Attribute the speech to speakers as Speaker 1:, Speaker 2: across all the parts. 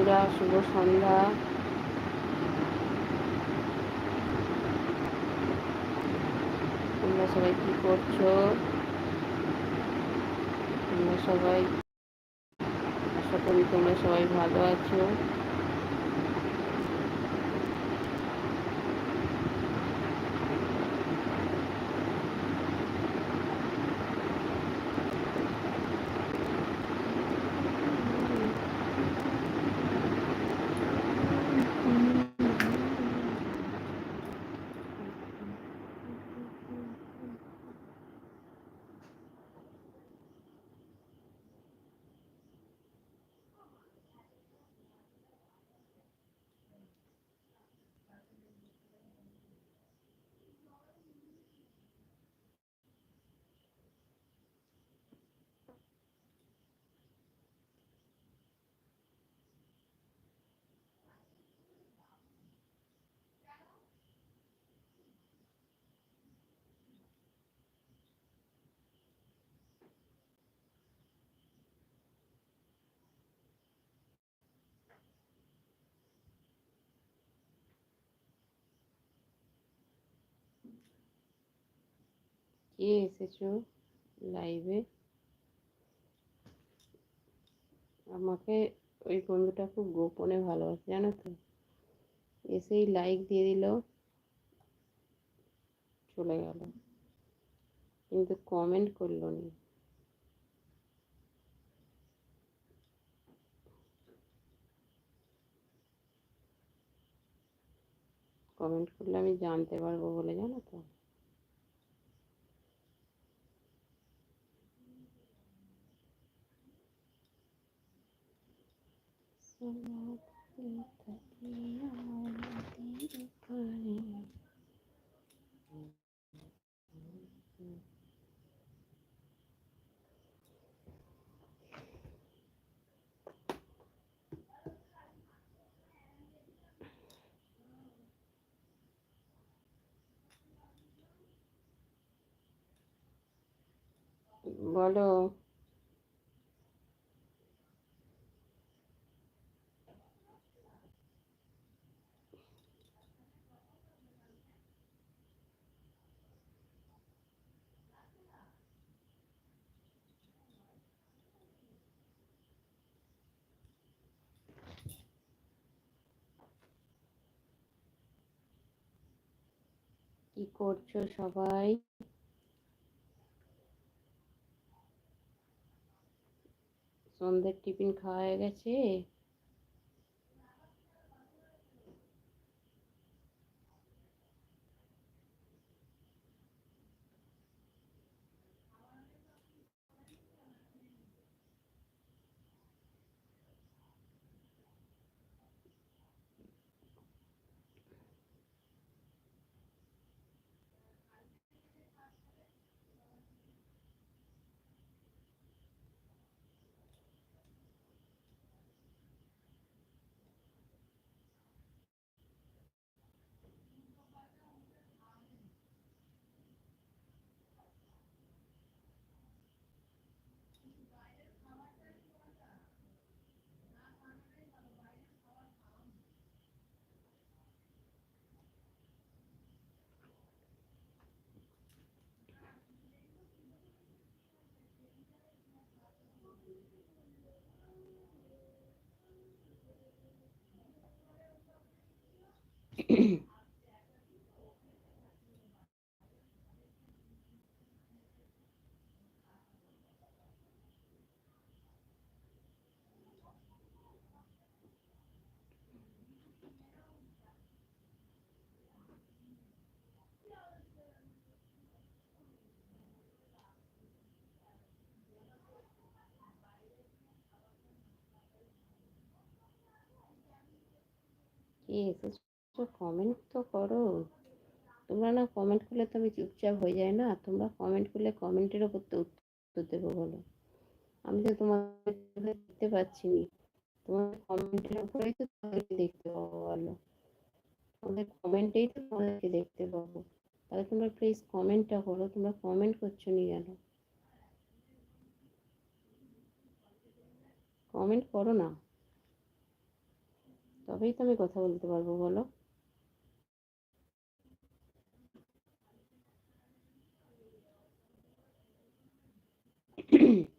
Speaker 1: বন্ধুরা, শুভ সন্ধ্যা। তোমরা সবাই কি করছ? তোমরা সবাই, আশা করি তোমরা সবাই ভালো আছো। কে এসেছ লাইভে আমাকে ওই বন্ধুটা খুব গোপনে ভালোবাসে, জানো তো? এসেই লাইক দিয়ে দিল, চলে গেল। কিন্তু কমেন্ট করল নি। কমেন্ট করলে আমি জানতে পারব বলে, জানো তো? বলো। কি করছ সবাই? সন্ধ্যের টিফিন খাওয়া হয়ে গেছে। কে এসেছ কমেন্ট তো করো। তোমরা না কমেন্ট করলে তো আমি চুপচাপ হয়ে যায় না। তোমরা কমেন্ট করলে কমেন্টের ওপর তো উত্তর দেবো বলো। আমি তো তোমাদের দেখতে পাচ্ছি নি তোমার কমেন্টের উপরেই তো দেখতে পাবো বলো। তোমাদের কমেন্টেই তো তোমাদেরকে দেখতে পাবো। তাহলে তোমরা প্লিজ কমেন্টটা করো। তোমরা কমেন্ট করছ নি কেন? কমেন্ট করো না। তবেই তো আমি কথা বলতে পারব বলো।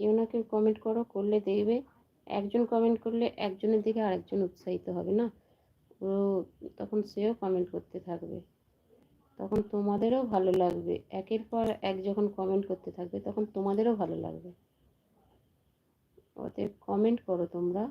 Speaker 1: কেউ না কেউ কমেন্ট করো, করলে দেখবে একজন কমেন্ট করলে একজনের দিকে আরেকজন উৎসাহিত হবে না? ও তখন সেও কমেন্ট করতে থাকবে। তখন তোমাদেরও ভালো লাগবে। একের পর এক যখন কমেন্ট করতে থাকবে, তখন তোমাদেরও ভালো লাগবে। অতএব কমেন্ট করো তোমরা।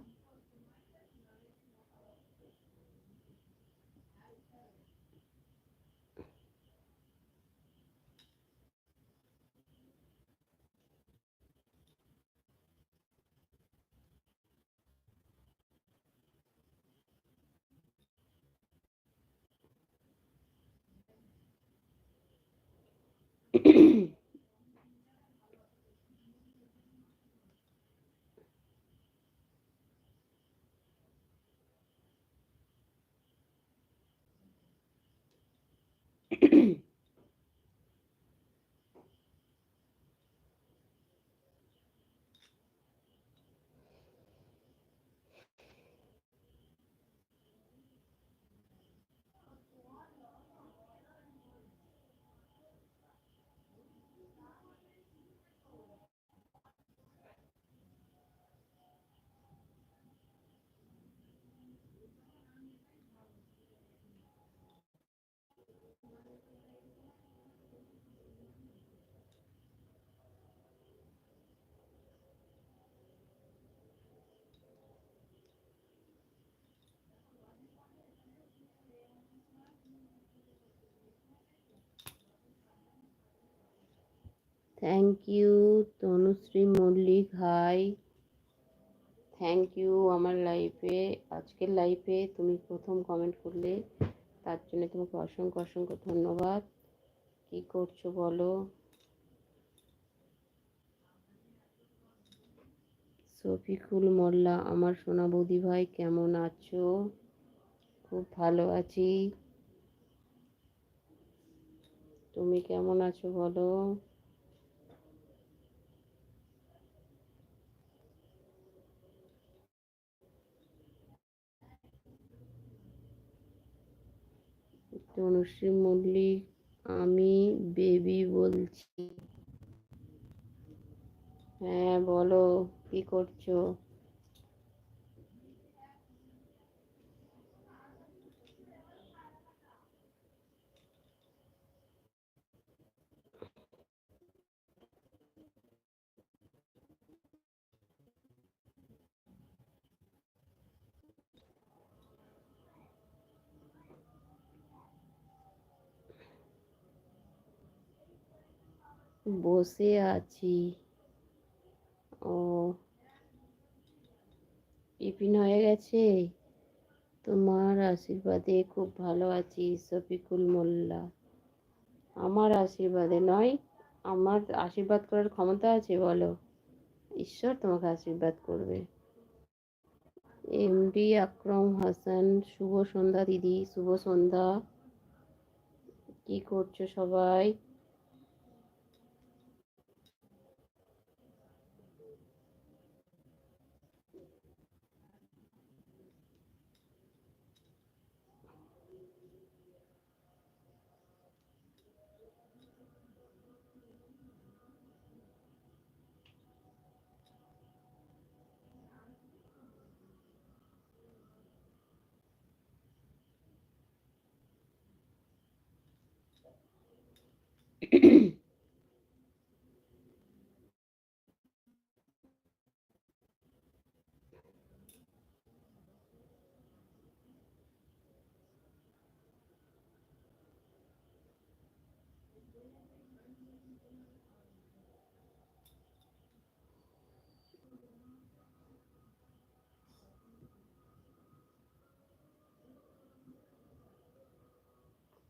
Speaker 1: Thank you Tanushree Mallick hi thank you আমার লাইফে আজকের লাইফে তুমি প্রথম কমেন্ট করলে, তার জন্য তোমাকে অসংখ্য অসংখ্য ধন্যবাদ। কি করছ বলো? শফিকুল মোল্লা, আমার সোনা বৌদি ভাই, কেমন আছো? খুব ভালো আছি। তুমি কেমন আছো বলো? তনুশ্রী মল্লিক আমি বেবি বলছি। হ্যাঁ বলো কি করছ? বসে আছি। ও, টিফিন হয়ে গেছে? তোমার আশীর্বাদে খুব ভালো আছি, শফিকুল মোল্লা। আমার আশীর্বাদে নয়, আমার আশীর্বাদ করার ক্ষমতা আছে, বলো। ঈশ্বর তোমাকে আশীর্বাদ করবে। এমডি আকরম হাসান, শুভ সন্ধ্যা দিদি, শুভ সন্ধ্যা। কি করছ সবাই?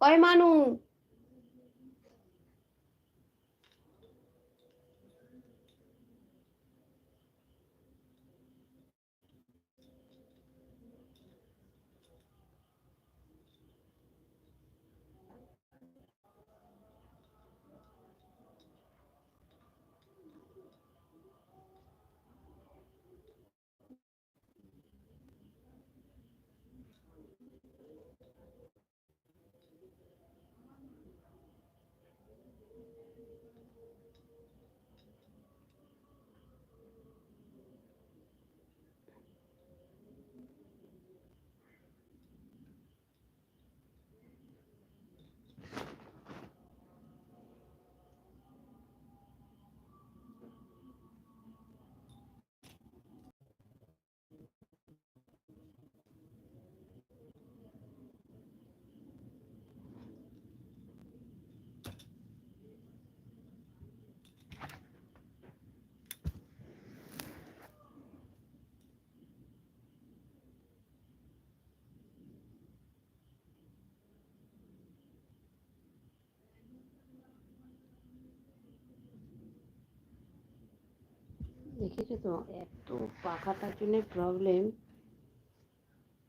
Speaker 1: ওই দেখেছ তো? এত পাখাটার জন্য প্রবলেম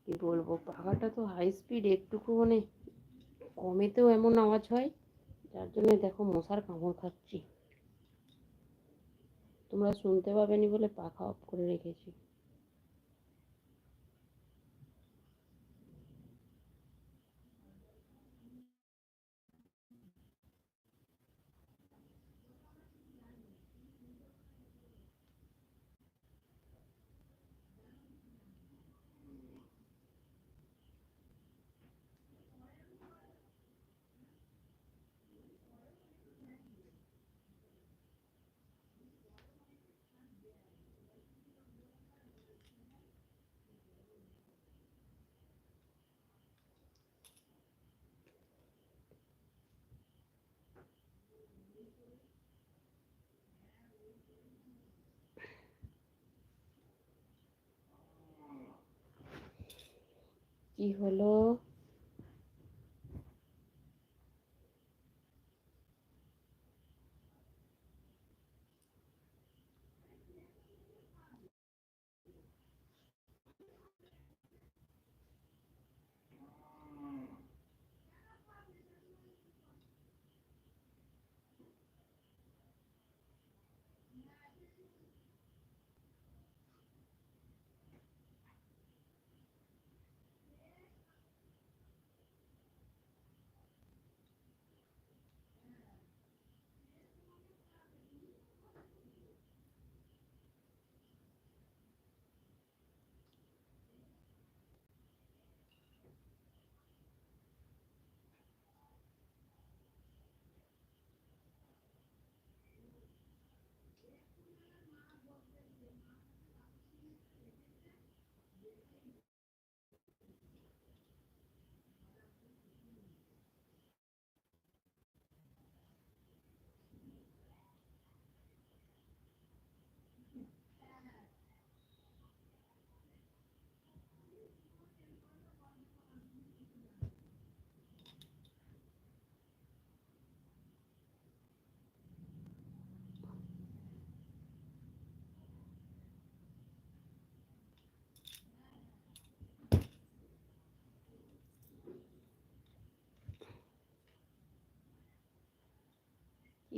Speaker 1: কি বলব? পাখাটা তো হাই স্পিড একটুকু মানে কমেতেও এমন আওয়াজ হয়, যার জন্য দেখো মশার কামড় খাচ্ছি। তোমরা শুনতে পাবেনি বলে পাখা অফ করে রেখেছি। কি হলো?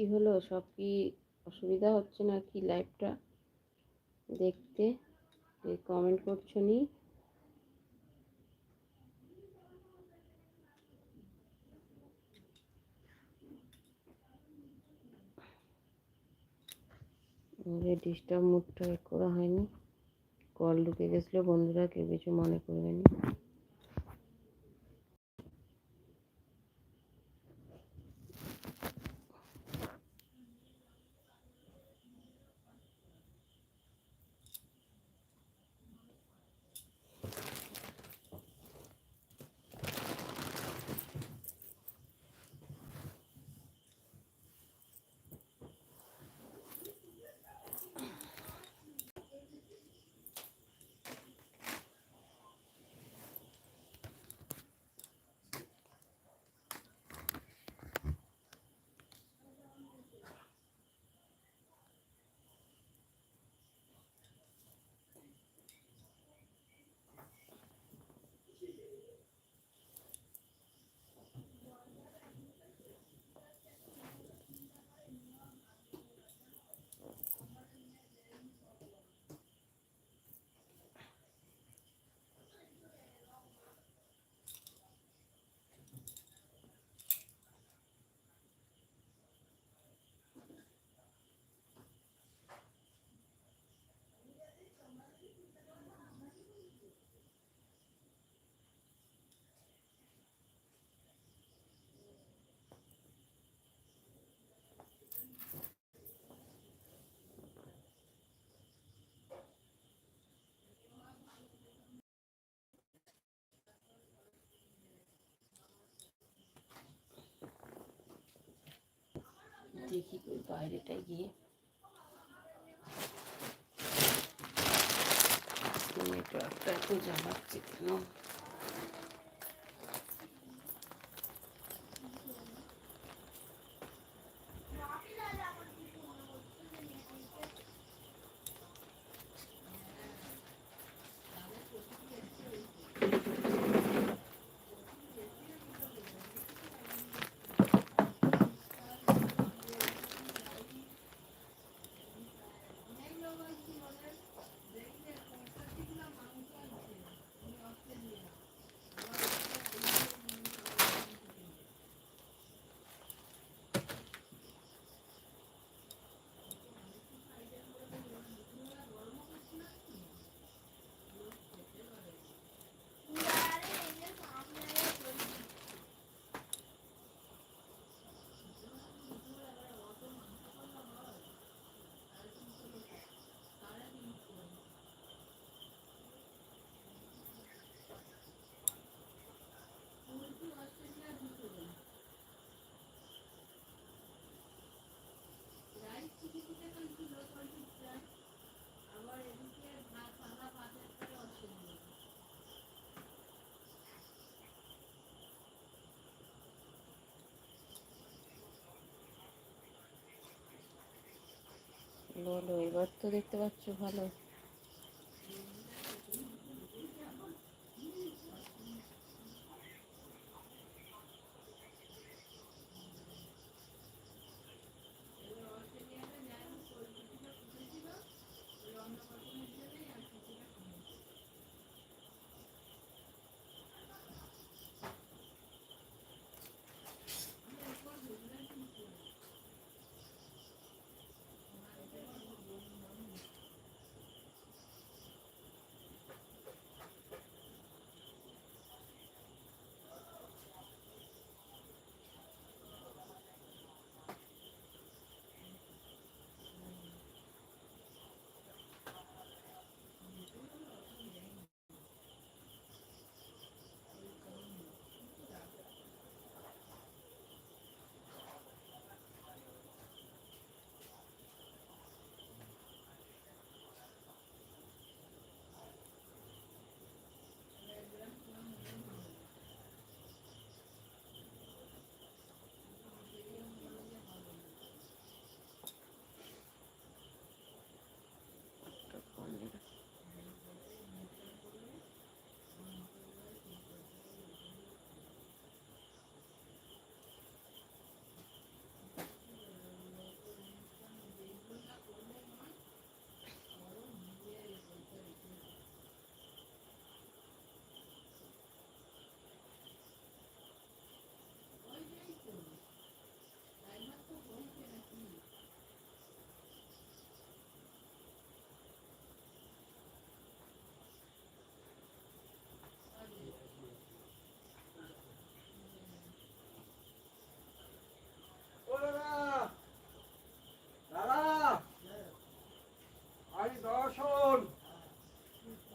Speaker 1: কি হলো? সব কি অসুবিধা হচ্ছে না কি লাইভটা দেখতে কমেন্ট করছ নি? ডিস্টার্ব মুডটা করা হয়নি। কল ঢুকে গেছিল বন্ধুরা, কেউ কিছু মনে করবেনি দেখি ওই বাইরেটায় গিয়ে। একটা এত জ্বালাচ্ছে কেন
Speaker 2: ভালো হলো এবার তো দেখতে পাচ্ছ ভালো।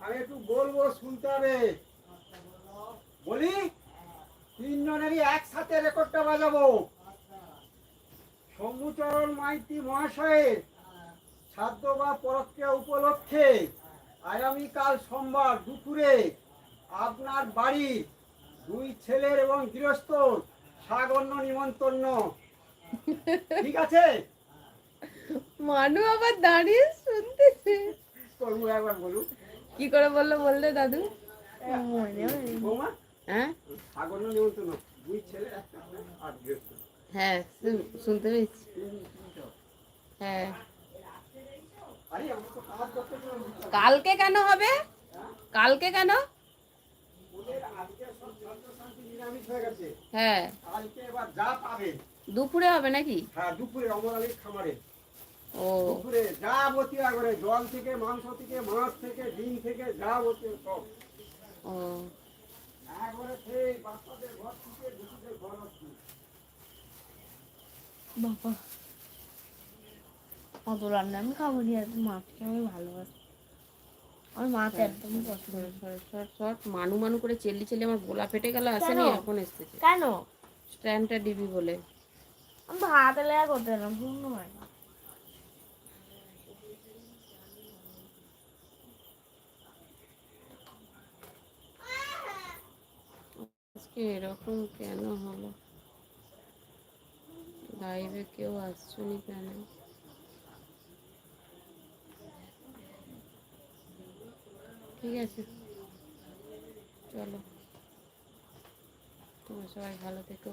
Speaker 3: আমি একটু বলব শুনতে হবে। বলি? তিনজনেরই একসাথে রেকর্ডটা বাজাবো। শম্ভুচরণ মাইতি মহাশয়ের ছাদ্য বা পরক্রিয়া উপলক্ষে আগামীকাল সোমবার দুপুরে আপনার বাড়ির দুই ছেলের এবং গৃহস্থ সাগন্য নিমন্ত্রণ। ঠিক আছে?
Speaker 2: মানু আবার দাঁড়িয়ে শুনতেছে।
Speaker 3: করব একবার বলুন।
Speaker 2: কি করে বলল বললে দাদু?
Speaker 3: বৌমা?
Speaker 2: হ্যাঁ? হ্যাঁ শুন- শুনতে পেয়েছি। হ্যাঁ। কালকে কেন হবে? কালকে কেন?
Speaker 3: হয়ে
Speaker 2: হ্যাঁ। দুপুরে হবে নাকি?
Speaker 3: হ্যাঁ দুপুরে অমর আলীর খামারে।
Speaker 2: ও।
Speaker 3: দুপুরে যা বতিয়া করে জল থেকে মাংস থেকে মাছ থেকে ডিম থেকে যা বতিয়া সব।
Speaker 2: ও।
Speaker 3: একবারে সেই বাচ্চাদের ঘর থেকে দুপুরের ঘর আসছে।
Speaker 4: বাবা। অত রান্না আমি খাব আর মাছকে আমি ভালোবাসি। আমার মাছ একদম পছন্দ
Speaker 2: শর্ট মানু মানু করে চেল্লি চেল্লি আমার গোলা ফেটে গেল আসেনি? এখন এসেছে।
Speaker 4: কেন?
Speaker 2: স্ট্যান্ডটা ডিবি বলে।
Speaker 4: আমি ভাত লেয়া করতে না পূর্ণ হয় না
Speaker 2: আজকে এরকম কেন হলো? লাইভে কেউ আসছো নি কেন? ঠিক আছে। চলো। তোমরা সবাই ভালো থেকো।